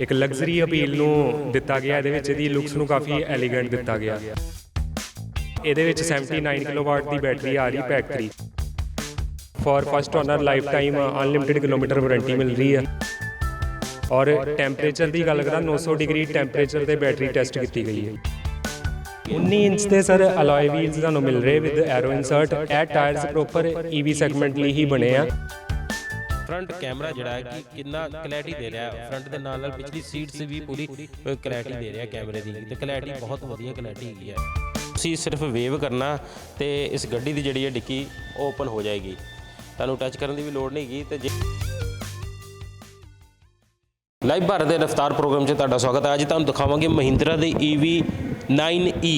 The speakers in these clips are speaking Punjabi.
ਇੱਕ ਲਗਜ਼ਰੀ ਅਪੀਲ ਨੂੰ ਦਿੱਤਾ ਗਿਆ, ਇਹਦੇ ਵਿੱਚ ਇਹਦੀ ਲੁੱਕਸ ਨੂੰ ਕਾਫੀ ਐਲੀਗੈਂਟ ਦਿੱਤਾ ਗਿਆ। ਇਹਦੇ ਵਿੱਚ 79 ਕਿਲੋਵਾਟ ਦੀ ਬੈਟਰੀ ਆ ਰਹੀ pack 3 for first owner lifetime unlimited kilometre warranty ਮਿਲ ਰਹੀ ਹੈ। ਔਰ ਟੈਂਪਰੇਚਰ ਦੀ ਗੱਲ ਕਰਾਂ 900 ਡਿਗਰੀ ਟੈਂਪਰੇਚਰ ਤੇ ਬੈਟਰੀ ਟੈਸਟ ਕੀਤੀ ਗਈ ਹੈ। 19 ਇੰਚ ਦੇ ਸਰ ਅਲੋਏ ਵੀਲਸ ਤੁਹਾਨੂੰ ਮਿਲ ਰਹੇ ਵਿਦ ਐਰੋ ਇਨਸਰਟ ਇਹ ਟਾਇਰਸ ਪ੍ਰੋਪਰ ਈਵੀ ਸੈਗਮੈਂਟ ਲਈ ਹੀ ਬਣੇ ਆ। ਫਰੰਟ ਕੈਮਰਾ ਜਿਹੜਾ ਹੈ ਕਿ ਕਿੰਨਾ ਕਲੈਰਿਟੀ ਦੇ ਰਿਹਾ ਹੈ। ਫਰੰਟ ਦੇ ਨਾਲ ਨਾਲ ਪਿਛਲੀ ਸੀਟਸ ਵੀ ਪੂਰੀ ਕਲੈਰਿਟੀ ਦੇ ਰਿਹਾ ਕੈਮਰੇ ਦੀ। ਤੇ ਕਲੈਰਿਟੀ ਬਹੁਤ ਵਧੀਆ ਕਲੈਰਿਟੀ ਹੈਗੀ ਹੈ। ਤੁਸੀਂ ਸਿਰਫ ਵੇਵ ਕਰਨਾ ਤੇ ਇਸ ਗੱਡੀ ਦੀ ਜਿਹੜੀ ਹੈ ਡਿੱਕੀ ਓਪਨ ਹੋ ਜਾਏਗੀ। ਤੁਹਾਨੂੰ ਟੱਚ ਕਰਨ ਦੀ ਵੀ ਲੋੜ ਨਹੀਂ ਹੈਗੀ ਤੇ ਜੇ ਲਾਈਵ ਭਾਰਤ ਦੇ ਰਫਤਾਰ ਪ੍ਰੋਗਰਾਮ 'ਚ ਤੁਹਾਡਾ ਸਵਾਗਤ ਹੈ। ਅੱਜ ਤੁਹਾਨੂੰ ਦਿਖਾਵਾਂਗੇ ਮਹਿੰਦਰਾ ਦੇ E EV 9e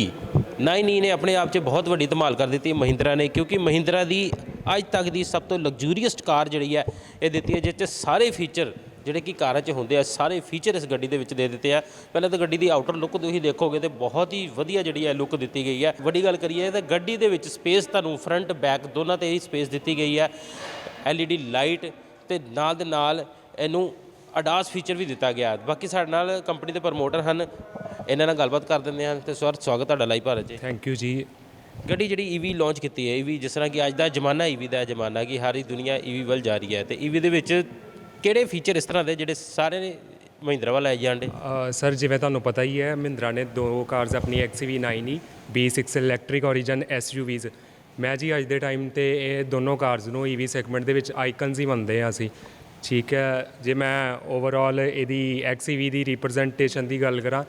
9e ਨੇ ਆਪਣੇ ਆਪ 'ਚ ਬਹੁਤ ਵੱਡੀ ਧਮਾਲ ਕਰ ਦਿੱਤੀ ਮਹਿੰਦਰਾ ਨੇ, ਕਿਉਂਕਿ ਮਹਿੰਦਰਾ ਦੀ ਅੱਜ ਤੱਕ ਦੀ ਸਭ ਤੋਂ ਲਗਜ਼ੂਰੀਅਸਟ ਕਾਰ ਜਿਹੜੀ ਹੈ, ਇਹ ਦਿੱਤੀ ਹੈ ਜਿਸ 'ਚ ਸਾਰੇ ਫੀਚਰ ਜਿਹੜੇ ਕਿ ਕਾਰਾਂ 'ਚ ਹੁੰਦੇ ਆ, ਸਾਰੇ ਫੀਚਰ ਇਸ ਗੱਡੀ ਦੇ ਵਿੱਚ ਦੇ ਦਿੱਤੇ ਆ। ਪਹਿਲਾਂ ਤਾਂ ਗੱਡੀ ਦੀ ਆਊਟਰ ਲੁੱਕ ਤੁਸੀਂ ਦੇਖੋਗੇ ਤੇ ਬਹੁਤ ਹੀ ਵਧੀਆ ਜਿਹੜੀ ਹੈ ਲੁੱਕ ਦਿੱਤੀ ਗਈ ਹੈ। ਵੱਡੀ ਗੱਲ ਕਰੀਏ ਤਾਂ ਗੱਡੀ ਦੇ ਵਿੱਚ ਸਪੇਸ ਤੁਹਾਨੂੰ ਫਰੰਟ ਬੈਕ ਦੋਨਾਂ ਤੇ ਹੀ ਸਪੇਸ ਦਿੱਤੀ ਗਈ ਹੈ। LED ਲਾਈਟ ਤੇ ਨਾਲ ਦੇ ਨਾਲ ਇਹਨੂੰ ਅਡਾਸ ਫੀਚਰ ਵੀ ਦਿੱਤਾ ਗਿਆ। ਬਾਕੀ ਸਾਡੇ ਨਾਲ ਕੰਪਨੀ ਦੇ ਪ੍ਰਮੋਟਰ ਹਨ, ਇਹਨਾਂ ਨਾਲ ਗੱਲਬਾਤ ਕਰ ਦਿੰਦੇ ਹਾਂ ਤੇ ਸਰ, ਸਵਾਗਤ ਤੁਹਾਡਾ ਲਾਈਵ ਭਾਰਤ ਜੀ ਥੈਂਕ ਯੂ ਜੀ। ਗੱਡੀ ਜਿਹੜੀ EV ਲਾਂਚ ਕੀਤੀ ਹੈ EV ਜਿਸ ਤਰ੍ਹਾਂ ਕਿ ਅੱਜ ਦਾ ਜ਼ਮਾਨਾ ਈਵੀ ਦਾ ਜ਼ਮਾਨਾ ਕਿ ਸਾਰੀ ਦੁਨੀਆ EV ਵੱਲ ਜਾ ਰਹੀ ਹੈ ਤੇ ਈਵੀ ਦੇ ਵਿੱਚ ਕਿਹੜੇ ਫੀਚਰ ਇਸ ਤਰ੍ਹਾਂ ਦੇ ਜਿਹੜੇ ਸਾਰੇ ਮਹਿੰਦਰਾ ਵੱਲ ਆਈ ਜਾਂਦੇ ਅ, ਸਰ ਜਿਵੇਂ ਤੁਹਾਨੂੰ ਪਤਾ ਹੀ ਹੈ ਮਹਿੰਦਰਾ ਨੇ ਦੋ ਕਾਰਸ ਆਪਣੀ XCV9 ਹੀ B6 ਇਲੈਕਟ੍ਰਿਕ origin SUVs ਮੈਂ ਜੀ ਅੱਜ ਦੇ ਟਾਈਮ ਤੇ ਇਹ ਦੋਨੋਂ ਕਾਰਸ ਨੂੰ EV ਸੈਗਮੈਂਟ ਦੇ ਵਿੱਚ ਆਈਕਨਸ ਹੀ ਮੰਨਦੇ ਆ ਅਸੀਂ। ਠੀਕ ਹੈ ਜੇ ਮੈਂ ਓਵਰਆਲ ਇਹਦੀ XCV ਦੀ ਰਿਪਰੈਜ਼ੈਂਟੇਸ਼ਨ ਦੀ ਗੱਲ ਕਰਾਂ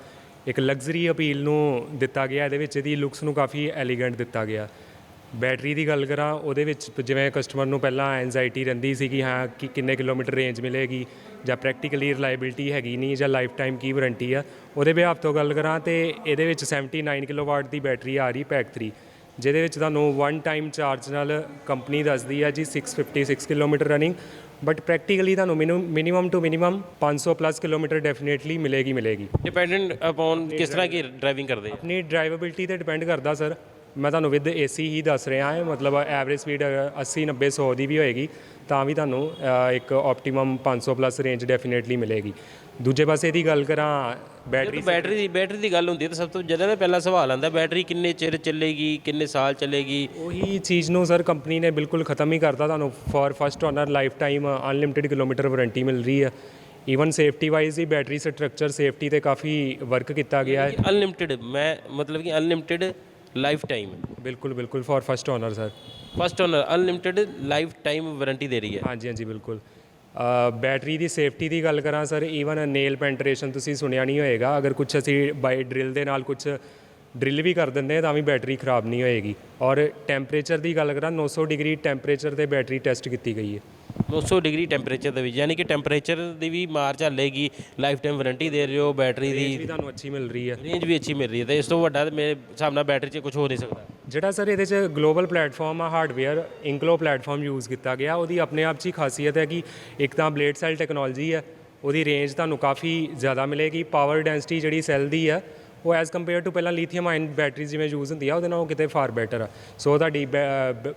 ਇੱਕ ਲਗਜ਼ਰੀ ਅਪੀਲ ਨੂੰ ਦਿੱਤਾ ਗਿਆ, ਇਹਦੇ ਵਿੱਚ ਇਹਦੀ ਲੁੱਕਸ ਨੂੰ ਕਾਫੀ ਐਲੀਗੈਂਟ ਦਿੱਤਾ ਗਿਆ। ਬੈਟਰੀ ਦੀ ਗੱਲ ਕਰਾਂ, ਉਹਦੇ ਵਿੱਚ ਜਿਵੇਂ ਕਸਟਮਰ ਨੂੰ ਪਹਿਲਾਂ ਐਂਜਾਇਟੀ ਰਹਿੰਦੀ ਸੀ ਕਿ ਹਾਂ, ਕਿ ਕਿੰਨੇ ਕਿਲੋਮੀਟਰ ਰੇਂਜ ਮਿਲੇਗੀ, ਜਾਂ ਪ੍ਰੈਕਟੀਕਲੀ ਰਿਲਾਇਬਿਲਟੀ ਹੈਗੀ ਨਹੀਂ, ਜਾਂ ਲਾਈਫ ਟਾਈਮ ਕੀ ਵਾਰੰਟੀ ਆ, ਉਹਦੇ ਬਿਹਾਫ ਤੋਂ ਗੱਲ ਕਰਾਂ ਤੇ ਇਹਦੇ ਵਿੱਚ 79 ਕਿਲੋਵਾਟ ਦੀ ਬੈਟਰੀ ਆ ਰਹੀ ਪੈਕ 3 ਜਿਹਦੇ ਵਿੱਚ ਤੁਹਾਨੂੰ ਵਨ ਟਾਈਮ ਚਾਰਜ ਨਾਲ ਕੰਪਨੀ ਦੱਸਦੀ ਆ ਜੀ 656 ਕਿਲੋਮੀਟਰ ਰਨਿੰਗ ਬਟ ਪ੍ਰੈਕਟੀਕਲੀ ਤੁਹਾਨੂੰ minimum to minimum 500 plus kilometre definitely ਮਿਲੇਗੀ ਮਿਲੇਗੀ। ਡਿਪੈਂਡੈਂਟ ਅਪਨ ਕਿਸ ਤਰ੍ਹਾਂ ਕੀ ਡਰਾਈਵਿੰਗ ਕਰਦੇ ਆ? ਆਪਣੀ ਡਰਾਈਵੇਬਿਲਟੀ ਤੇ ਡਿਪੈਂਡ ਕਰਦਾ ਸਰ ਮੈਂ ਤੁਹਾਨੂੰ ਵਿਦ ਏਸੀ ਹੀ ਦੱਸ ਰਿਹਾ ਹਾਂ ਮਤਲਬ ਐਵਰੇਜ ਸਪੀਡ 80 90 100 ਦੀ ਵੀ ਹੋਏਗੀ ਤਾਂ ਵੀ ਤੁਹਾਨੂੰ ਇੱਕ ਆਪਟੀਮਮ 500 ਪਲੱਸ ਰੇਂਜ ਡੈਫੀਨੇਟਲੀ ਮਿਲੇਗੀ। ਦੂਜੇ ਪਾਸੇ ਦੀ ਗੱਲ ਕਰਾਂ ਬੈਟਰੀ ਬੈਟਰੀ ਦੀ ਬੈਟਰੀ ਦੀ ਗੱਲ ਹੁੰਦੀ ਹੈ ਤਾਂ ਸਭ ਤੋਂ ਜ਼ਿਆਦਾ ਪਹਿਲਾ ਸਵਾਲ ਆਉਂਦਾ ਬੈਟਰੀ ਕਿੰਨੇ ਚਿਰ ਚੱਲੇਗੀ ਕਿੰਨੇ ਸਾਲ ਚੱਲੇਗੀ? ਉਹੀ ਚੀਜ਼ ਨੂੰ ਸਰ ਕੰਪਨੀ ਨੇ ਬਿਲਕੁਲ ਖਤਮ ਹੀ ਕਰਤਾ ਤੁਹਾਨੂੰ for first owner lifetime unlimited kilometre warranty ਮਿਲ ਰਹੀ ਹੈ। ਈਵਨ ਸੇਫਟੀ ਵਾਈਜ਼ ਹੀ ਬੈਟਰੀ ਸਟਰਕਚਰ ਸੇਫਟੀ ਤੇ ਕਾਫੀ ਵਰਕ ਕੀਤਾ ਗਿਆ ਹੈ। ਅਨਲਿਮਿਟਿਡ ਮੈਂ ਮਤਲਬ ਕਿ ਅਨਲਿਮਿਟਿਡ ਲਾਈਫ ਟਾਈਮ ਬਿਲਕੁਲ ਬਿਲਕੁਲ for first owner sir first owner unlimited lifetime warranty ਦੇ ਰਹੀ ਹੈ। ਹਾਂਜੀ ਹਾਂਜੀ ਬਿਲਕੁਲ। ਬੈਟਰੀ ਦੀ ਸੇਫਟੀ ਦੀ ਗੱਲ ਕਰਾਂ ਸਰ ਈਵਨ ਨੇਲ ਪੈਂਟਰੇਸ਼ਨ ਤੁਸੀਂ ਸੁਣਿਆ ਨਹੀਂ ਹੋਏਗਾ। ਅਗਰ ਕੁਝ ਅਸੀਂ ਬਾਈ ਡਰਿਲ ਦੇ ਨਾਲ ਕੁਝ ਡਰਿਲ ਵੀ ਕਰ ਦਿੰਦੇ ਹਾਂ ਤਾਂ ਵੀ ਬੈਟਰੀ ਖਰਾਬ ਨਹੀਂ ਹੋਏਗੀ। ਔਰ ਟੈਂਪਰੇਚਰ ਦੀ ਗੱਲ ਕਰਾਂ 900 ਡਿਗਰੀ ਟੈਂਪਰੇਚਰ ਤੇ ਬੈਟਰੀ ਟੈਸਟ ਕੀਤੀ ਗਈ ਹੈ। 900 ਡਿਗਰੀ ਟੈਂਪਰੇਚਰ ਦੇ ਵਿੱਚ ਯਾਨੀ ਕਿ ਟੈਂਪਰੇਚਰ ਦੀ ਵੀ ਮਾਰ ਝੱਲੇਗੀ ਲਾਈਫ ਟਾਈਮ ਵਾਰੰਟੀ ਦੇ ਰਹੇ ਹੋ ਬੈਟਰੀ ਦੀ ਵੀ ਤੁਹਾਨੂੰ ਅੱਛੀ ਮਿਲ ਰਹੀ ਹੈ। ਰੇਂਜ ਵੀ ਅੱਛੀ ਮਿਲ ਰਹੀ ਹੈ ਤੇ ਇਸ ਤੋਂ ਵੱਡਾ ਮੇਰੇ ਹਿਸਾਬ ਨਾਲ ਬੈਟਰੀ 'ਚ ਕੁਝ ਹੋ ਨਹੀਂ ਸਕਦਾ। ਜਿਹੜਾ ਸਰ ਇਹਦੇ 'ਚ ਗਲੋਬਲ ਪਲੇਟਫਾਰਮ ਆ ਹਾਰਡਵੇਅਰ ਇੰਕਲੋ ਪਲੇਟਫਾਰਮ ਯੂਜ਼ ਕੀਤਾ ਗਿਆ, ਉਹਦੀ ਆਪਣੇ ਆਪ 'ਚ ਹੀ ਖਾਸੀਅਤ ਹੈ ਕਿ ਇੱਕ ਤਾਂ ਬਲੇਡ ਸੈਲ ਟੈਕਨੋਲੋਜੀ ਹੈ, ਉਹਦੀ ਰੇਂਜ ਤੁਹਾਨੂੰ ਕਾਫੀ ਜ਼ਿਆਦਾ ਮਿਲੇਗੀ ਪਾਵਰ ਡੈਂਸਿਟੀ ਜਿਹੜੀ ਸੈੱਲ ਦੀ ਹੈ ਉਹ ਐਜ਼ ਕੰਪੇਅਰ ਟੂ ਪਹਿਲਾਂ ਲੀਥੀਅਮ ਆਇਨ ਬੈਟਰੀ ਜਿਵੇਂ ਯੂਜ਼ ਹੁੰਦੀ ਆ ਉਹਦੇ ਨਾਲੋਂ ਕਿਤੇ ਫਾਰ ਬੈਟਰ ਆ। ਸੋ ਤੁਹਾਡੀ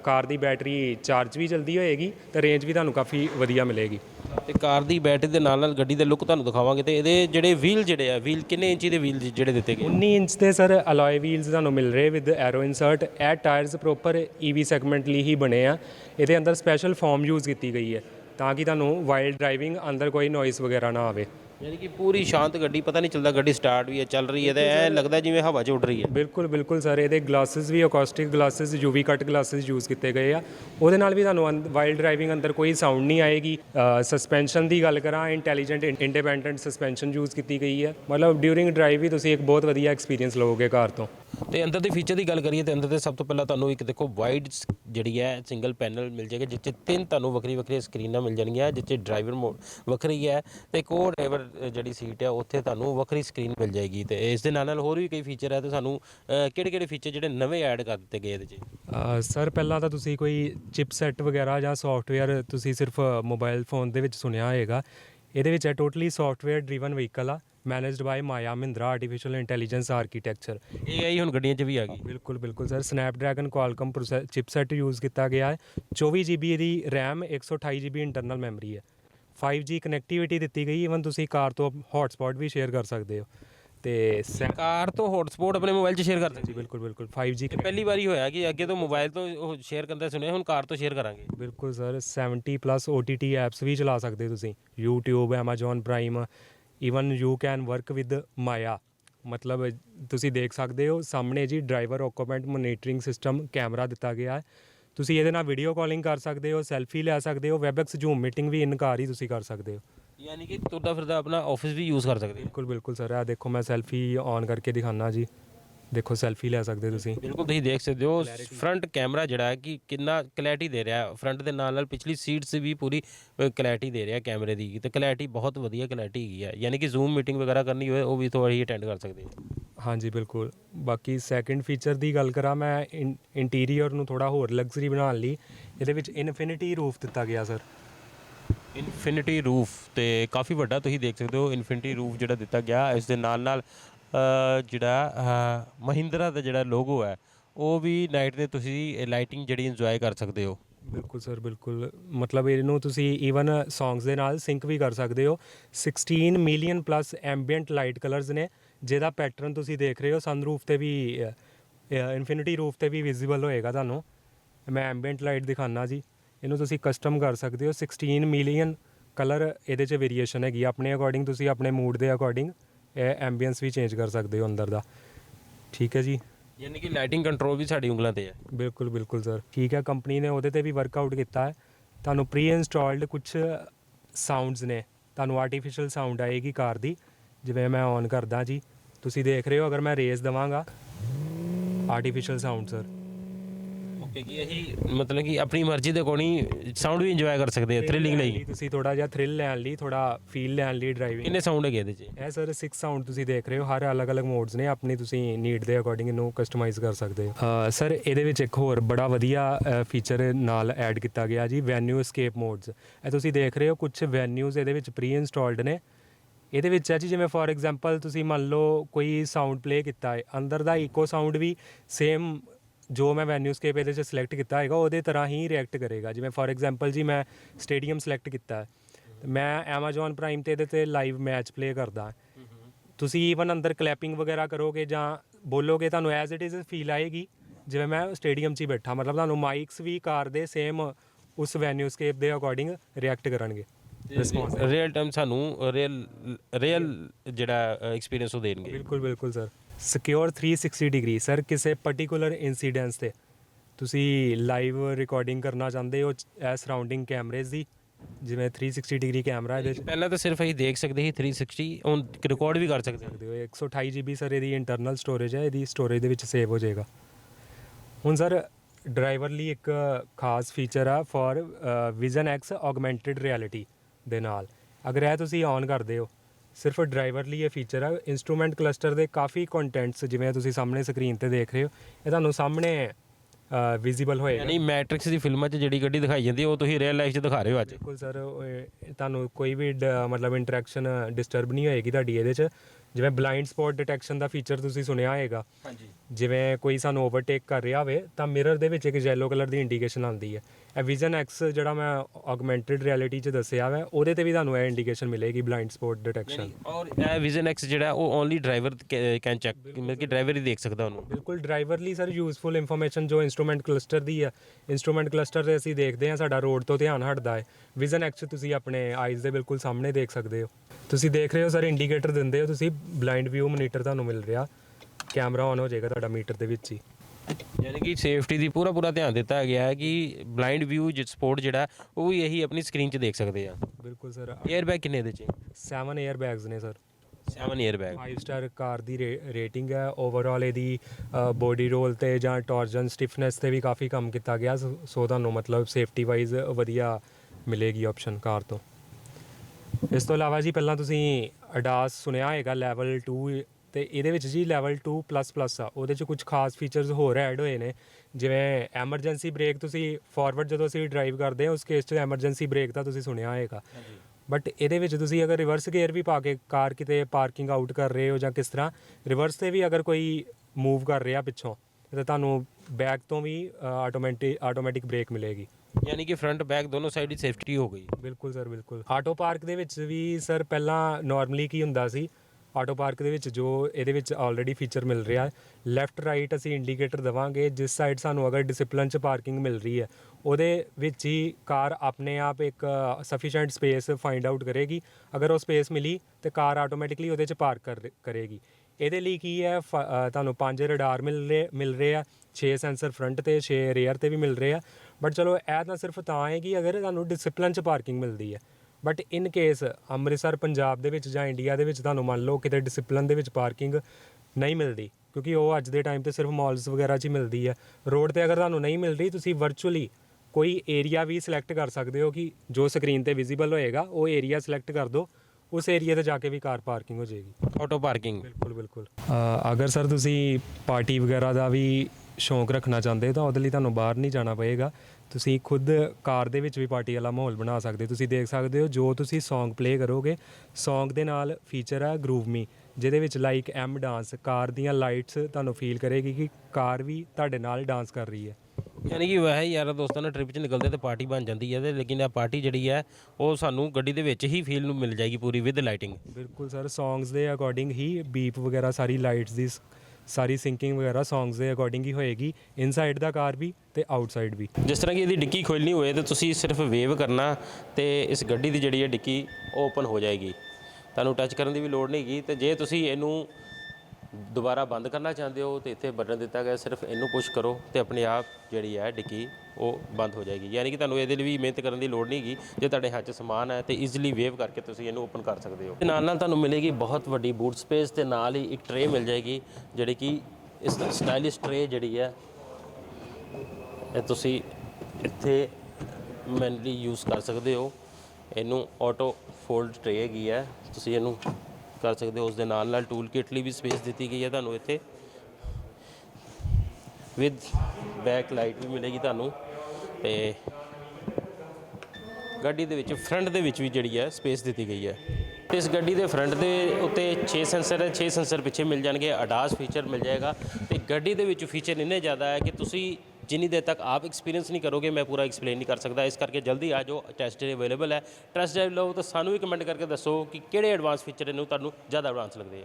ਕਾਰ ਦੀ ਬੈਟਰੀ ਚਾਰਜ ਵੀ ਜਲਦੀ ਹੋਏਗੀ ਤੇ ਰੇਂਜ ਵੀ ਤੁਹਾਨੂੰ ਕਾਫੀ ਵਧੀਆ ਮਿਲੇਗੀ। ਤੇ ਕਾਰ ਦੀ ਬੈਟਰੀ ਦੇ ਨਾਲ ਨਾਲ ਗੱਡੀ ਦੇ ਲੁੱਕ ਤੁਹਾਨੂੰ ਦਿਖਾਵਾਂਗੇ ਤੇ ਇਹਦੇ ਜਿਹੜੇ ਵੀਲ ਜਿਹੜੇ ਆ ਵੀਲ ਕਿੰਨੇ ਇੰਚੀ ਦੇ ਵੀਲ ਜਿਹੜੇ ਦਿੱਤੇ ਗਏ 19 ਇੰਚ ਦੇ ਸਰ ਅਲੋਏ ਵੀਲਸ ਤੁਹਾਨੂੰ ਮਿਲ ਰਹੇ ਵਿਦ ਐਰੋ ਇਨਸਰਟ ਇਹ ਟਾਇਰਸ ਪ੍ਰੋਪਰ ਈਵੀ ਸੈਗਮੈਂਟ ਲਈ ਹੀ ਬਣੇ ਆ। ਇਹਦੇ ਅੰਦਰ ਸਪੈਸ਼ਲ ਫਾਰਮ ਯੂਜ਼ ਕੀਤੀ ਗਈ ਹੈ ਤਾਂ ਕਿ ਤੁਹਾਨੂੰ ਵਾਈਲਡ ਡਰਾਈਵਿੰਗ ਅੰਦਰ ਕੋਈ ਨੋਇਸ ਵਗੈਰਾ ਨਾ ਆਵੇ। ਯਾਨੀ ਕਿ ਪੂਰੀ ਸ਼ਾਂਤ ਗੱਡੀ ਪਤਾ ਨਹੀਂ ਚੱਲਦਾ ਗੱਡੀ ਸਟਾਰਟ ਵੀ ਹੈ ਚੱਲ ਰਹੀ ਹੈ ਤੇ ਐ ਲੱਗਦਾ ਜਿਵੇਂ ਹਵਾ 'ਚ ਉੱਡ ਰਹੀ ਹੈ। ਬਿਲਕੁਲ ਬਿਲਕੁਲ ਸਰ ਇਹਦੇ ਗਲਾਸਿਸ ਵੀ acoustic glasses UV cut glasses use ਕੀਤੇ ਗਏ ਆ। ਉਹਦੇ ਨਾਲ ਵੀ ਤੁਹਾਨੂੰ ਵਾਈਲਡ ਡਰਾਈਵਿੰਗ ਅੰਦਰ ਕੋਈ ਸਾਊਂਡ ਨਹੀਂ ਆਏਗੀ। ਸਸਪੈਂਸ਼ਨ ਦੀ ਗੱਲ ਕਰਾਂ ਇੰਟੈਲੀਜੈਂਟ ਇੰਡੀਪੈਂਡੈਂਟ ਸਸਪੈਂਸ਼ਨ ਯੂਜ਼ ਕੀਤੀ ਗਈ ਹੈ। ਮਤਲਬ ਡਿਊਰਿੰਗ ਡਰਾਈਵ ਵੀ ਤੁਸੀਂ ਇੱਕ ਬਹੁਤ ਵਧੀਆ ਐਕਸਪੀਰੀਅੰਸ ਲਓਗੇ ਕਾਰ ਤੋਂ। ਤੇ ਅੰਦਰ ਦੇ ਫੀਚਰ ਦੀ ਗੱਲ ਕਰੀਏ ਤੇ ਅੰਦਰ ਦੇ ਸਭ ਤੋਂ ਪਹਿਲਾਂ ਤੁਹਾਨੂੰ ਇੱਕ ਦੇਖੋ ਵਾਈਡ ਜਿਹੜੀ ਹੈ ਸਿੰਗਲ ਪੈਨਲ ਮਿਲ ਜਾਏਗਾ, ਜਿਸ 'ਚ ਤਿੰਨ ਤੁਹਾਨੂੰ ਵੱਖਰੀ ਵੱਖਰੀ ਸਕਰੀਨਾਂ ਮਿਲ ਜਾਣਗੀਆਂ, ਜਿਸ 'ਚ ਡਰਾਈਵਰ ਮੋਡ ਵੱਖਰੀ ਹੈ ਤੇ ਇੱਕ ਉਹ ਡਰਾਈਵਰ ਜਿਹੜੀ ਸੀਟ ਹੈ, ਉੱਥੇ ਤੁਹਾਨੂੰ ਵੱਖਰੀ ਸਕਰੀਨ ਮਿਲ ਜਾਏਗੀ ਤੇ ਇਸ ਦੇ ਨਾਲ ਨਾਲ ਹੋਰ ਵੀ ਕਈ ਫੀਚਰ ਹੈ ਤੇ ਸਾਨੂੰ ਕਿਹੜੇ ਕਿਹੜੇ ਫੀਚਰ ਜਿਹੜੇ ਨਵੇਂ ਐਡ ਕਰ ਦਿੱਤੇ ਗਏ ਇਹਦੇ 'ਚ? ਸਰ, ਪਹਿਲਾਂ ਤਾਂ ਤੁਸੀਂ ਕੋਈ ਚਿਪਸੈਟ ਵਗੈਰਾ ਜਾਂ ਸੌਫਟਵੇਅਰ ਤੁਸੀਂ ਸਿਰਫ ਮੋਬਾਈਲ ਫੋਨ ਦੇ ਵਿੱਚ ਸੁਣਿਆ ਹੋਏਗਾ, ਇਹਦੇ ਵਿੱਚ ਹੈ ਟੋਟਲੀ ਸੌਫਟਵੇਅਰ ਡਰੀਵਨ ਵਹੀਕਲ ਆ। Managed by MAIA Mahindra artificial intelligence architecture AI ਹੁਣ ਗੱਡੀਆਂ 'ਚ ਵੀ ਆ ਗਈ। ਬਿਲਕੁਲ ਬਿਲਕੁਲ ਸਰ। ਸਨੈਪਡਰੈਗਨ ਕੁਆਲਕਮ ਚਿਪਸੈਟ ਯੂਜ਼ ਕੀਤਾ ਗਿਆ ਹੈ। 24 GB ਦੀ RAM 128 GB ਇੰਟਰਨਲ ਮੈਮਰੀ ਹੈ। 5G ਕਨੈਕਟੀਵਿਟੀ ਦਿੱਤੀ ਗਈ ਇਵਨ ਤੁਸੀਂ ਕਾਰ ਤੋਂ ਹੌਟਸਪੌਟ ਵੀ ਸ਼ੇਅਰ ਕਰ ਸਕਦੇ ਹੋ। ਤੇ ਕਾਰ ਤੋਂ ਹੌਟਸਪੌਟ ਆਪਣੇ ਮੋਬਾਈਲ 'ਚ ਸ਼ੇਅਰ ਕਰ ਜੀ ਸਕਦੇ ਬਿਲਕੁਲ ਬਿਲਕੁਲ। 5G ਇਹ ਪਹਿਲੀ ਵਾਰੀ ਹੋਇਆ ਕਿ ਅੱਗੇ ਤੋਂ ਮੋਬਾਈਲ ਤੋਂ ਉਹ ਸ਼ੇਅਰ ਕਰਦਾ ਸੁਣਿਆ ਹੁਣ ਕਾਰ ਤੋਂ ਸ਼ੇਅਰ ਕਰਾਂਗੇ। ਬਿਲਕੁਲ ਸਰ। 70 ਪਲੱਸ OTT ਐਪਸ ਵੀ ਚਲਾ ਸਕਦੇ ਤੁਸੀਂ। YouTube Amazon Prime even you can work with MAIA ਮਤਲਬ ਤੁਸੀਂ ਦੇਖ ਸਕਦੇ ਹੋ ਸਾਹਮਣੇ ਜੀ driver occupant monitoring system camera ਦਿੱਤਾ ਗਿਆ ਹੈ। ਤੁਸੀਂ ਇਹਦੇ ਨਾਲ ਵੀਡੀਓ ਕਾਲਿੰਗ ਕਰ ਸਕਦੇ ਹੋ ਸੈਲਫੀ ਲੈ ਸਕਦੇ ਹੋ ਵੈਬਐਕਸ ਜ਼ੂਮ ਮੀਟਿੰਗ ਵੀ ਇਨ ਕਾਰ ਹੀ ਤੁਸੀਂ ਕਰ ਸਕਦੇ ਹੋ। ਯਾਨੀ ਕਿ ਤੁਰਦਾ ਫਿਰਦਾ ਆਪਣਾ ਆਫਿਸ ਵੀ ਯੂਜ਼ ਕਰ ਸਕਦੇ ਹੋ। ਬਿਲਕੁਲ ਬਿਲਕੁਲ ਸਰ ਆ ਦੇਖੋ ਮੈਂ ਸੈਲਫੀ ਔਨ ਕਰਕੇ ਦਿਖਾਣਾ ਜੀ। ਦੇਖੋ ਸੈਲਫੀ ਲੈ ਸਕਦੇ ਤੁਸੀਂ। ਬਿਲਕੁਲ ਤੁਸੀਂ ਦੇਖ ਸਕਦੇ ਹੋ ਫਰੰਟ ਕੈਮਰਾ ਜਿਹੜਾ ਹੈ ਕਿ ਕਿੰਨਾ ਕਲੈਰਿਟੀ ਦੇ ਰਿਹਾ। ਫਰੰਟ ਦੇ ਨਾਲ ਨਾਲ ਪਿਛਲੀ ਸੀਟਸ ਵੀ ਪੂਰੀ ਕਲੈਰਿਟੀ ਦੇ ਰਿਹਾ ਕੈਮਰੇ ਦੀ। ਤੇ ਕਲੈਰਿਟੀ ਬਹੁਤ ਵਧੀਆ ਕਲੈਰਿਟੀ ਹੈਗੀ ਹੈ ਯਾਨੀ ਕਿ ਜ਼ੂਮ ਮੀਟਿੰਗ ਵਗੈਰਾ ਕਰਨੀ ਹੋਵੇ ਉਹ ਵੀ ਤੁਹਾਡੀ ਅਟੈਂਡ ਕਰ ਸਕਦੇ ਹੋ। ਹਾਂਜੀ ਬਿਲਕੁਲ। ਬਾਕੀ ਸੈਕੰਡ ਫੀਚਰ ਦੀ ਗੱਲ ਕਰਾਂ ਮੈਂ ਇੰਟੀਰੀਅਰ ਨੂੰ ਥੋੜਾ ਹੋਰ ਲਗਜ਼ਰੀ ਬਣਾਉਣ ਲਈ ਇਹਦੇ ਵਿੱਚ ਇਨਫਿਨਿਟੀ ਰੂਫ ਦਿੱਤਾ ਗਿਆ ਸਰ ਇਨਫਿਨਿਟੀ ਰੂਫ ਤੇ ਕਾਫੀ ਵੱਡਾ ਤੁਸੀਂ ਦੇਖ ਸਕਦੇ ਹੋ ਇਨਫਿਨਿਟੀ ਰੂਫ ਜਿਹੜਾ ਦਿੱਤਾ ਗਿਆ ਇਸ ਦੇ ਨਾਲ ਨਾਲ ਜਿਹੜਾ ਮਹਿੰਦਰਾ ਦਾ ਜਿਹੜਾ ਲੋਗੋ ਹੈ, ਉਹ ਵੀ ਨਾਈਟ ਦੇ ਤੁਸੀਂ ਲਾਈਟਿੰਗ ਜਿਹੜੀ ਇੰਜੋਏ ਕਰ ਸਕਦੇ ਹੋ? ਬਿਲਕੁਲ ਸਰ, ਬਿਲਕੁਲ। ਮਤਲਬ ਇਹਨੂੰ ਤੁਸੀਂ ਈਵਨ ਸੌਂਗਸ ਦੇ ਨਾਲ ਸਿੰਕ ਵੀ ਕਰ ਸਕਦੇ ਹੋ। 16 million plus ambient light colours ਨੇ, ਜਿਹਦਾ ਪੈਟਰਨ ਤੁਸੀਂ ਦੇਖ ਰਹੇ ਹੋ ਸਨਰੂਫ ਤੇ ਵੀ ਇਨਫਿਨਿਟੀ ਰੂਫ ਤੇ ਵੀ ਵਿਜ਼ੀਬਲ ਹੋਏਗਾ ਤੁਹਾਨੂੰ। ਮੈਂ ਐਂਬੀਐਂਟ ਲਾਈਟ ਦਿਖਾਣਾ ਜੀ। ਇਹਨੂੰ ਤੁਸੀਂ ਕਸਟਮ ਕਰ ਸਕਦੇ ਹੋ। 16 ਮਿਲੀਅਨ ਕਲਰ ਇਹਦੇ 'ਚ ਵੇਰੀਏਸ਼ਨ ਹੈਗੀ ਆਪਣੇ ਅਕੋਰਡਿੰਗ ਤੁਸੀਂ ਆਪਣੇ ਮੂਡ ਦੇ ਅਕੋਰਡਿੰਗ ਐਂਬੀਐਂਸ ਵੀ ਚੇਂਜ ਕਰ ਸਕਦੇ ਹੋ ਅੰਦਰ ਦਾ। ਠੀਕ ਹੈ ਜੀ? ਯਾਨੀ ਕਿ ਲਾਈਟਿੰਗ ਕੰਟਰੋਲ ਵੀ ਸਾਡੀ ਉਂਗਲਾਂ ਤੇ ਹੈ। ਬਿਲਕੁਲ ਬਿਲਕੁਲ ਸਰ ਠੀਕ ਹੈ ਕੰਪਨੀ ਨੇ ਉਹਦੇ ਤੇ ਵੀ ਵਰਕਆਊਟ ਕੀਤਾ ਹੈ। ਤੁਹਾਨੂੰ ਪ੍ਰੀ ਇੰਸਟਾਲਡ ਕੁਝ ਸਾਊਂਡਸ ਨੇ। ਤੁਹਾਨੂੰ ਆਰਟੀਫੀਸ਼ੀਅਲ ਸਾਊਂਡ ਆਏਗੀ ਕਾਰ ਦੀ। ਜਿਵੇਂ ਮੈਂ ਔਨ ਕਰਦਾ ਜੀ। ਤੁਸੀਂ ਦੇਖ ਰਹੇ ਹੋ ਅਗਰ ਮੈਂ ਰੇਸ ਦਵਾਂਗਾ। ਆਰਟੀਫੀਸ਼ੀਅਲ ਸਾਊਂਡ ਸਰ ਓਕੇ ਕਿ ਅਸੀਂ ਮਤਲਬ ਕਿ ਆਪਣੀ ਮਰਜ਼ੀ ਦੇ ਅਕੋਰਡਿੰਗ ਸਾਊਂਡ ਵੀ ਇੰਜੋਏ ਕਰ ਸਕਦੇ ਆ ਥ੍ਰਿਲਿੰਗ ਲਈ। ਤੁਸੀਂ ਥੋੜਾ ਜਿਹਾ ਥ੍ਰਿਲ ਲੈਣ ਲਈ ਥੋੜਾ ਫੀਲ ਲੈਣ ਲਈ ਡਰਾਈਵਿੰਗ ਕਿੰਨੇ ਸਾਊਂਡ ਹੈਗੇ ਇਹਦੇ 'ਚ? ਇਹ ਸਰ 6 ਸਾਊਂਡ ਤੁਸੀਂ ਦੇਖ ਰਹੇ ਹੋ ਹਰ ਅਲੱਗ-ਅਲੱਗ ਮੋਡਸ ਨੇ ਆਪਣੀ ਤੁਸੀਂ ਨੀਡ ਦੇ ਅਕੋਰਡਿੰਗ ਇਹਨੂੰ ਕਸਟਮਾਈਜ਼ ਕਰ ਸਕਦੇ ਹੋ। ਸਰ ਇਹਦੇ ਵਿੱਚ ਇੱਕ ਹੋਰ ਬੜਾ ਵਧੀਆ ਫੀਚਰ ਨਾਲ ਐਡ ਕੀਤਾ ਗਿਆ ਜੀ ਵੈਨਿਊ escape ਮੋਡਸ ਇਹ ਤੁਸੀਂ ਦੇਖ ਰਹੇ ਹੋ ਕੁਝ ਵੈਨਿਊਜ਼ ਇਹਦੇ ਵਿੱਚ ਪ੍ਰੀ ਇੰਸਟਾਲਡ ਨੇ। ਇਹਦੇ ਵਿੱਚ ਹੈ ਜੀ ਜਿਵੇਂ ਫੋਰ ਐਗਜ਼ਾਮਪਲ ਤੁਸੀਂ ਮੰਨ ਲਓ ਕੋਈ ਸਾਊਂਡ ਪਲੇ ਕੀਤਾ ਹੈ ਅੰਦਰ ਦਾ ਇਕੋ ਸਾਊਂਡ ਵੀ ਸੇਮ ਜੋ ਮੈਂ ਵੈਨਿਊਸਕੇਪ ਇਹਦੇ 'ਚ ਸਿਲੈਕਟ ਕੀਤਾ ਹੈਗਾ ਉਹਦੇ ਤਰ੍ਹਾਂ ਹੀ ਰਿਐਕਟ ਕਰੇਗਾ। ਜਿਵੇਂ ਫੋਰ ਐਗਜ਼ਾਮਪਲ ਜੀ ਮੈਂ ਸਟੇਡੀਅਮ ਸਿਲੈਕਟ ਕੀਤਾ ਹੈ ਤੇ ਮੈਂ Amazon ਪ੍ਰਾਈਮ ਤੇ ਇਹਦੇ ਤੇ ਲਾਈਵ ਮੈਚ ਪਲੇ ਕਰਦਾ ਤੁਸੀਂ ਈਵਨ ਅੰਦਰ ਕਲੈਪਿੰਗ ਵਗੈਰਾ ਕਰੋਗੇ ਜਾਂ ਬੋਲੋਗੇ ਤੁਹਾਨੂੰ ਐਜ਼ ਇਟ ਇਜ਼ ਫੀਲ ਆਏਗੀ। ਜਿਵੇਂ ਮੈਂ ਸਟੇਡੀਅਮ 'ਚ ਹੀ ਬੈਠਾ ਮਤਲਬ ਤੁਹਾਨੂੰ ਮਾਈਕਸ ਵੀ ਕਾਰ ਦੇ ਸੇਮ ਉਸ ਵੈਨਿਊਸਕੇਪ ਦੇ ਅਕੋਰਡਿੰਗ ਰਿਐਕਟ ਕਰਨਗੇ। ਰਿਸਪੌਂਸ ਰੀਅਲ ਟਾਈਮ ਸਾਨੂੰ ਰੀਅਲ ਰੀਅਲ ਜਿਹੜਾ ਐਕਸਪੀਰੀਅੰਸ ਉਹ ਦੇਣਗੇ। ਬਿਲਕੁਲ ਬਿਲਕੁਲ ਸਰ ਸਿਕਿਉਰ 360 ਡਿਗਰੀ ਸਰ ਕਿਸੇ ਪਾਰਟਿਕੂਲਰ ਇਨਸੀਡੈਂਸ ਤੇ। ਤੁਸੀਂ ਲਾਈਵ ਰਿਕਾਰਡਿੰਗ ਕਰਨਾ ਚਾਹੁੰਦੇ ਹੋ ਐ ਸਰਾਊਂਡਿੰਗ ਕੈਮਰੇਜ਼ ਦੀ? ਜਿਵੇਂ 360 ਡਿਗਰੀ ਕੈਮਰਾ ਇਹਦੇ 'ਚ। ਪਹਿਲਾਂ ਤਾਂ ਸਿਰਫ ਅਸੀਂ ਦੇਖ ਸਕਦੇ ਸੀ 360 ਹੁਣ ਰਿਕਾਰਡ ਵੀ ਕਰ ਸਕਦੇ ਹਾਂ। ਸਕਦੇ ਹੋ 128 GB ਸਰ ਇਹਦੀ ਇੰਟਰਨਲ ਸਟੋਰੇਜ ਹੈ ਇਹਦੀ ਸਟੋਰੇਜ ਦੇ ਵਿੱਚ ਸੇਵ ਹੋ ਜਾਏਗਾ। ਹੁਣ ਸਰ ਡਰਾਈਵਰ ਲਈ ਇੱਕ ਖਾਸ ਫੀਚਰ ਆ for vision X augmented reality ਦੇ ਨਾਲ। ਅਗਰ ਇਹ ਤੁਸੀਂ ਔਨ ਕਰਦੇ ਹੋ ਸਿਰਫ ਡਰਾਈਵਰ ਲਈ ਇਹ ਫੀਚਰ ਆ। ਇਨਸਟਰੂਮੈਂਟ ਕਲਸਟਰ ਦੇ ਕਾਫੀ ਕੰਟੈਂਟਸ ਜਿਵੇਂ ਤੁਸੀਂ ਸਾਹਮਣੇ ਸਕਰੀਨ ਤੇ ਦੇਖ ਰਹੇ ਹੋ ਇਹ ਤੁਹਾਨੂੰ ਸਾਹਮਣੇ ਵਿਜ਼ੀਬਲ ਹੋਏਗਾ। ਯਾਨੀ ਮੈਟ੍ਰਿਕਸ ਦੀ ਫਿਲਮਾਂ 'ਚ ਜਿਹੜੀ ਗੱਡੀ ਦਿਖਾਈ ਜਾਂਦੀ ਹੈ ਉਹ ਤੁਸੀਂ ਰੀਅਲ ਲਾਈਫ 'ਚ ਦਿਖਾ ਰਹੇ ਹੋ ਅੱਜ। ਬਿਲਕੁਲ ਸਰ ਤੁਹਾਨੂੰ ਕੋਈ ਵੀ ਡ- ਮਤਲਬ ਇੰਟਰੈਕਸ਼ਨ ਡਿਸਟਰਬ ਨਹੀਂ ਹੋਏਗੀ ਤੁਹਾਡੀ ਇਹਦੇ 'ਚ। ਜਿਵੇਂ ਬਲਾਈਂਡ ਸਪੌਟ ਡਿਟੈਕਸ਼ਨ ਦਾ ਫੀਚਰ ਤੁਸੀਂ ਸੁਣਿਆ ਹੋਏਗਾ। ਹਾਂਜੀ। ਜਿਵੇਂ ਕੋਈ ਸਾਨੂੰ ਓਵਰਟੇਕ ਕਰ ਰਿਹਾ ਹੋਵੇ ਤਾਂ ਮਿਰਰ ਦੇ ਵਿੱਚ ਇੱਕ ਯੈਲੋ ਕਲਰ ਦੀ ਇੰਡੀਕੇਸ਼ਨ ਆਉਂਦੀ ਹੈ। ਇਹ ਵਿਜ਼ਨ ਐਕਸ ਜਿਹੜਾ ਮੈਂ ਆਗਮੈਂਟਡ ਰਿਐਲਿਟੀ 'ਚ ਦੱਸਿਆ ਵਾ ਉਹਦੇ ਤੇ ਵੀ ਤੁਹਾਨੂੰ ਇਹ ਇੰਡੀਕੇਸ਼ਨ ਮਿਲੇਗੀ ਬਲਾਈਂਡ ਸਪੌਟ ਡਿਟੈਕਸ਼ਨ ਔਰ ਇਹ ਵਿਜ਼ਨ ਐਕਸ ਜਿਹੜਾ ਉਹ ਓਨਲੀ ਡਰਾਈਵਰ ਕੈਨ ਚੈੱਕ ਮਤਲਬ ਕਿ ਡਰਾਈਵਰ ਹੀ ਦੇਖ ਸਕਦਾ ਉਹਨੂੰ। ਬਿਲਕੁਲ ਡਰਾਈਵਰ ਲਈ ਸਰ ਯੂਜ਼ਫੁਲ ਇਨਫੋਰਮੇਸ਼ਨ ਜੋ ਇਨਸਟਰੂਮੈਂਟ ਕਲਸਟਰ ਦੀ ਹੈ ਇਨਸਟਰੂਮੈਂਟ ਕਲਸਟਰ ਤੇ ਅਸੀਂ ਦੇਖਦੇ ਹਾਂ ਸਾਡਾ ਰੋਡ ਤੋਂ ਧਿਆਨ ਹਟਦਾ ਹੈ। ਵਿਜ਼ਨ ਐਕਸ ਤੁਸੀਂ ਆਪਣੇ ਆਈਜ਼ ਦੇ ਬਿਲਕੁਲ ਸਾਹਮਣੇ ਦੇਖ ਸਕਦੇ ਹੋ। ਤੁਸੀਂ ਦੇਖ ਰਹੇ ਹੋ ਸਰ ਇੰਡੀਕੇਟਰ ਦਿੰਦੇ ਹੋ ਤੁਸੀਂ ਬਲਾਈਂਡ ਵਿਊ ਮੋਨੀਟਰ ਤੁਹਾਨੂੰ ਮਿਲ ਰਿਹਾ। ਕੈਮਰਾ ਆਨ ਹੋ ਜਾਏਗਾ ਤੁਹਾਡਾ ਮੀਟਰ ਦੇ ਵਿੱਚ ਹੀ। ਯਾਨੀ ਕਿ ਸੇਫਟੀ ਦੀ ਪੂਰਾ ਪੂਰਾ ਧਿਆਨ ਦਿੱਤਾ ਗਿਆ ਹੈ ਕਿ ਬਲਾਈਂਡ ਵਿਊ ਜਿਸ ਸਪੋਰਟ ਜਿਹੜਾ ਉਹ ਵੀ ਇਹੀ ਆਪਣੀ ਸਕਰੀਨ 'ਚ ਦੇਖ ਸਕਦੇ ਆ। ਬਿਲਕੁਲ ਸਰ। 에ਅਰਬੈਗ ਕਿੰਨੇ ਦੇ ਚ 7 에ਅਰ ਨੇ sir. 7 air bag 5 star car ਦੀ ਰੇਟਿੰਗ ਹੈ। ਓਵਰਆਲ ਇਹਦੀ ਬੋਡੀ ਰੋਲ ਤੇ ਜਾਂ ਟੋਰਜਨ ਸਟਿਫਨੈਸ ਤੇ ਵੀ ਕਾਫੀ ਕੰਮ ਕੀਤਾ ਗਿਆ। ਸੋ ਤੁਹਾਨੂੰ ਮਤਲਬ ਸੇਫਟੀ ਵਾਈਜ਼ ਵਧੀਆ ਮਿਲੇਗੀ ਆਪਸ਼ਨ ਕਾਰ ਤੋਂ। ਇਸ ਤੋਂ ਇਲਾਵਾ ਜੀ ਪਹਿਲਾਂ ਤੁਸੀਂ ਅਡਾਸ ਸੁਣਿਆ ਹੋਏਗਾ ਲੈਵਲ 2 ਤੇ ਇਹਦੇ ਵਿੱਚ ਜੀ ਲੈਵਲ 2 ਪਲੱਸ ਪਲੱਸ ਆ। ਉਹਦੇ 'ਚ ਕੁਝ ਖਾਸ ਫੀਚਰਸ ਹੋਰ ਐਡ ਹੋਏ ਨੇ। ਜਿਵੇਂ ਐਮਰਜੈਂਸੀ ਬ੍ਰੇਕ ਤੁਸੀਂ ਫਾਰਵਰਡ ਜਦੋਂ ਅਸੀਂ ਡਰਾਈਵ ਕਰਦੇ ਹਾਂ ਉਸ ਕੇਸ 'ਚ ਐਮਰਜੈਂਸੀ ਬ੍ਰੇਕ ਤਾਂ ਤੁਸੀਂ ਸੁਣਿਆ ਹੋਏਗਾ। ਬਟ ਇਹਦੇ ਵਿੱਚ ਤੁਸੀਂ ਅਗਰ ਰਿਵਰਸ ਗੇਅਰ ਵੀ ਪਾ ਕੇ ਕਾਰ ਕਿਤੇ ਪਾਰਕਿੰਗ ਆਊਟ ਕਰ ਰਹੇ ਹੋ ਜਾਂ ਕਿਸ ਤਰ੍ਹਾਂ ਰਿਵਰਸ ਤੇ ਵੀ ਅਗਰ ਕੋਈ ਮੂਵ ਕਰ ਰਿਹਾ ਪਿੱਛੋਂ ਤੇ ਤੁਹਾਨੂੰ ਬੈਕ ਤੋਂ ਵੀ ਆਟੋਮੈਟਿਕ ਆਟੋਮੈਟਿਕ ਬ੍ਰੇਕ ਮਿਲੇਗੀ। ਯਾਨੀ ਕਿ ਫਰੰਟ ਬੈਕ ਦੋਨੋਂ ਸਾਈਡ ਦੀ ਸੇਫਟੀ ਹੋ ਗਈ। ਬਿਲਕੁਲ ਸਰ ਬਿਲਕੁਲ। ਆਟੋ ਪਾਰਕ ਦੇ ਵਿੱਚ ਵੀ ਸਰ ਪਹਿਲਾਂ ਨਾਰਮਲੀ ਕੀ ਹੁੰਦਾ ਸੀ ਆਟੋ ਪਾਰਕ ਦੇ ਵਿੱਚ ਜੋ ਇਹਦੇ ਵਿੱਚ ਆਲਰੇਡੀ ਫੀਚਰ ਮਿਲ ਰਿਹਾ ਲੈਫਟ ਰਾਈਟ ਅਸੀਂ ਇੰਡੀਕੇਟਰ ਦਵਾਂਗੇ, ਜਿਸ ਸਾਈਡ ਸਾਨੂੰ ਅਗਰ ਡਿਸਪਲਿਨ ਚ ਪਾਰਕਿੰਗ ਮਿਲ ਰਹੀ ਹੈ, ਉਹਦੇ ਵਿੱਚ ਹੀ ਕਾਰ ਆਪਣੇ ਆਪ ਇੱਕ ਸਫੀਸ਼ੀਐਂਟ ਸਪੇਸ ਫਾਈਂਡ ਆਊਟ ਕਰੇਗੀ। ਅਗਰ ਉਹ ਸਪੇਸ ਮਿਲੀ, ਤੇ ਕਾਰ ਆਟੋਮੈਟਿਕਲੀ ਉਹਦੇ ਚ ਪਾਰਕ ਕਰ, ਕਰੇਗੀ। ਇਹਦੇ ਲਈ ਕੀ ਹੈ, ਫ- ਤੁਹਾਨੂੰ ਪੰਜ ਰਡਾਰ ਮਿਲ ਰਹੇ ਮਿਲ ਰਹੇ ਆ 6 ਸੈਂਸਰ ਫਰੰਟ ਤੇ 6 ਰੇਅਰ ਤੇ ਵੀ ਮਿਲ ਰਹੇ ਆ। ਬਟ ਚਲੋ ਇਹ ਤਾਂ ਸਿਰਫ ਤਾਂ ਹੈ ਕਿ ਅਗਰ ਤੁਹਾਨੂੰ ਡਿਸਪਲਿਨ ਚ ਪਾਰਕਿੰਗ ਮਿਲਦੀ ਹੈ but in case Amritsar Punjab ਦੇ ਵਿੱਚ ਜਾਂ ਇੰਡੀਆ ਦੇ ਵਿੱਚ ਤੁਹਾਨੂੰ ਮੰਨ ਲਓ ਕਿਤੇ ਡਿਸਪਲਿਨ ਦੇ ਵਿੱਚ ਪਾਰਕਿੰਗ ਨਹੀਂ ਮਿਲਦੀ ਕਿਉਂਕਿ ਉਹ ਅੱਜ ਦੇ ਟਾਈਮ ਤੇ ਸਿਰਫ ਮਾਲਸ ਵਗੈਰਾ 'ਚ ਹੀ ਮਿਲਦੀ ਹੈ ਰੋਡ ਤੇ ਅਗਰ ਤੁਹਾਨੂੰ ਨਹੀਂ ਮਿਲ ਰਹੀ ਤੁਸੀਂ ਵਰਚੁਅਲੀ ਕੋਈ ਏਰੀਆ ਵੀ ਸਿਲੈਕਟ ਕਰ ਸਕਦੇ ਹੋ ਕਿ ਜੋ ਸਕਰੀਨ ਤੇ ਵਿਜ਼ੀਬਲ ਹੋਏਗਾ ਉਹ ਏਰੀਆ ਸਿਲੈਕਟ ਕਰ ਦਿਓ ਉਸ ਏਰੀਆ ਤੇ ਜਾ ਕੇ ਵੀ ਕਾਰ ਪਾਰਕਿੰਗ ਹੋ ਜਾਏਗੀ ਆਟੋ ਪਾਰਕਿੰਗ ਬਿਲਕੁਲ ਬਿਲਕੁਲ ਅਗਰ ਸਰ ਤੁਸੀਂ ਪਾਰਟੀ ਵਗੈਰਾ ਦਾ ਵੀ ਸ਼ੌਂਕ ਰੱਖਣਾ ਚਾਹੁੰਦੇ ਹੋ ਤਾਂ ਉਹਦੇ ਲਈ ਤੁਹਾਨੂੰ ਬਾਹਰ ਨਹੀਂ ਜਾਣਾ ਪਏਗਾ। ਤੁਸੀਂ ਖੁਦ ਕਾਰ ਦੇ ਵਿੱਚ ਵੀ ਪਾਰਟੀ ਵਾਲਾ ਮਾਹੌਲ ਬਣਾ ਸਕਦੇ ਹੋ। ਤੁਸੀਂ ਦੇਖ ਸਕਦੇ ਹੋ ਜੋ ਤੁਸੀਂ Song ਪਲੇ ਕਰੋਗੇ Song ਦੇ ਨਾਲ ਫੀਚਰ ਹੈ ਗਰੂਵ ਮੀ ਜਿਹਦੇ ਵਿੱਚ ਲਾਈਕ ਐਮ ਡਾਂਸ ਕਾਰ ਦੀਆਂ ਲਾਈਟਸ ਤੁਹਾਨੂੰ ਫੀਲ ਕਰੇਗੀ ਕਿ ਕਾਰ ਵੀ ਤੁਹਾਡੇ ਨਾਲ ਡਾਂਸ ਕਰ ਰਹੀ ਹੈ। ਯਾਨੀ ਕਿ ਵੈਸੇ ਯਾਰਾਂ ਦੋਸਤਾਂ ਨਾਲ ਟ੍ਰਿਪ 'ਚ ਨਿਕਲਦੇ ਤੇ ਪਾਰਟੀ ਬਣ ਜਾਂਦੀ ਹੈ ਤੇ ਲੇਕਿਨ ਇਹ ਪਾਰਟੀ ਜਿਹੜੀ ਹੈ ਉਹ ਸਾਨੂੰ ਗੱਡੀ ਦੇ ਵਿੱਚ ਹੀ ਫੀਲ ਨੂੰ ਮਿਲ ਜਾਏਗੀ ਪੂਰੀ ਵਿਦ ਲਾਈਟਿੰਗ ਬਿਲਕੁਲ ਸਰ Songs ਦੇ ਅਕੋਰਡਿੰਗ ਹੀ ਬੀਪ ਵਗੈਰਾ ਸਾਰੀ ਲਾਈਟਸ ਦੀ ਸਾਰੀ ਸਿੰਕਿੰਗ ਵਗੈਰਾ Songs ਦੇ ਅਕੋਰਡਿੰਗ ਹੀ ਹੋਏਗੀ ਇਨਸਾਈਡ ਦਾ ਕਾਰ ਵੀ ਤੇ ਆਊਟਸਾਈਡ ਵੀ। ਜਿਸ ਤਰ੍ਹਾਂ ਕਿ ਇਹਦੀ ਡਿੱਕੀ ਖੋਲਣੀ ਹੋਏ ਤੇ ਤੁਸੀਂ ਸਿਰਫ ਵੇਵ ਕਰਨਾ ਤੇ ਇਸ ਗੱਡੀ ਦੀ ਜਿਹੜੀ ਹੈ ਡਿੱਕੀ ਓਪਨ ਹੋ ਜਾਏਗੀ। ਤੁਹਾਨੂੰ ਟੱਚ ਕਰਨ ਦੀ ਵੀ ਲੋੜ ਨਹੀਂ ਹੈਗੀ ਤੇ ਜੇ ਤੁਸੀਂ ਇਹਨੂੰ ਦੁਬਾਰਾ ਬੰਦ ਕਰਨਾ ਚਾਹੁੰਦੇ ਹੋ ਤੇ ਇੱਥੇ ਬਟਨ ਦਿੱਤਾ ਗਿਆ ਸਿਰਫ ਇਹਨੂੰ ਪੁਸ਼ ਕਰੋ ਤੇ ਆਪਣੇ ਆਪ ਜਿਹੜੀ ਹੈ ਡਿੱਕੀ ਉਹ ਬੰਦ ਹੋ ਜਾਏਗੀ। ਯਾਨੀ ਕਿ ਤੁਹਾਨੂੰ ਇਹਦੇ ਲਈ ਵੀ ਮਿਹਨਤ ਕਰਨ ਦੀ ਲੋੜ ਨਹੀਂ ਹੈਗੀ ਜੇ ਤੁਹਾਡੇ ਹੱਥ 'ਚ ਸਮਾਨ ਹੈ ਤੇ ਈਜ਼ੀਲੀ ਵੇਵ ਕਰਕੇ ਤੁਸੀਂ ਇਹਨੂੰ ਓਪਨ ਕਰ ਸਕਦੇ ਹੋ। ਤੇ ਨਾਲ ਨਾਲ ਤੁਹਾਨੂੰ ਮਿਲੇਗੀ ਬਹੁਤ ਵੱਡੀ ਬੂਟ ਸਪੇਸ ਤੇ ਨਾਲ ਹੀ ਇੱਕ ਟਰੇ ਮਿਲ ਜਾਏਗੀ, ਜਿਹੜੀ ਕਿ ਇਸ ਸਟਾਈਲਿਸ਼ ਟਰੇ ਜਿਹੜੀ ਹੈ, ਇਹ ਤੁਸੀਂ ਇੱਥੇ ਮੈਨਲੀ ਯੂਜ਼ ਕਰ ਸਕਦੇ ਹੋ। ਇਹਨੂੰ ਆਟੋ ਫੋਲਡ ਟਰੇ ਹੈਗੀ ਹੈ, ਤੁਸੀਂ ਇਹਨੂੰ ਕਰ ਸਕਦੇ ਹੋ, ਉਸ ਦੇ ਨਾਲ ਨਾਲ ਟੂਲ ਕਿਟ ਲਈ ਵੀ ਸਪੇਸ ਦਿੱਤੀ ਗਈ ਹੈ ਤੁਹਾਨੂੰ ਇੱਥੇ। ਵਿਦ ਬੈਕ ਲਾਈਟ ਵੀ ਮਿਲੇਗੀ ਤੁਹਾਨੂੰ ਤੇ ਗੱਡੀ ਦੇ ਵਿੱਚ ਫਰੰਟ ਦੇ ਵਿੱਚ ਵੀ ਜਿਹੜੀ ਹੈ ਸਪੇਸ ਦਿੱਤੀ ਗਈ ਹੈ। ਇਸ ਗੱਡੀ ਦੇ ਫਰੰਟ ਦੇ ਉੱਤੇ 6 ਸੈਂਸਰ ਹੈ 6 ਸੈਂਸਰ ਪਿੱਛੇ ਮਿਲ ਜਾਣਗੇ, ਅਡਾਸ ਫੀਚਰ ਮਿਲ ਜਾਏਗਾ ਤੇ ਗੱਡੀ ਦੇ ਵਿੱਚ ਫੀਚਰ ਇੰਨੇ ਜ਼ਿਆਦਾ ਹੈ ਕਿ ਤੁਸੀਂ ਜਿੰਨੀ ਦੇਰ ਤੱਕ ਆਪ ਐਕਸਪੀਰੀਅੰਸ ਨਹੀਂ ਕਰੋਗੇ, ਮੈਂ ਪੂਰਾ ਐਕਸਪਲੇਨ ਨਹੀਂ ਕਰ ਸਕਦਾ। ਇਸ ਕਰਕੇ ਜਲਦੀ ਆ ਜਾਓ ਟੈਸਟ ਡਰਾਈਵ ਅਵੇਲੇਬਲ ਹੈ। ਟੈਸਟ ਡਰਾਈਵ ਲਓ ਤਾਂ ਸਾਨੂੰ ਵੀ ਕਮੈਂਟ ਕਰਕੇ ਦੱਸੋ ਕਿ ਕਿਹੜੇ ਐਡਵਾਂਸ ਫੀਚਰ ਇਹਨੂੰ ਤੁਹਾਨੂੰ ਜ਼ਿਆਦਾ ਐਡਵਾਂਸ ਲੱਗਦੇ ਆ।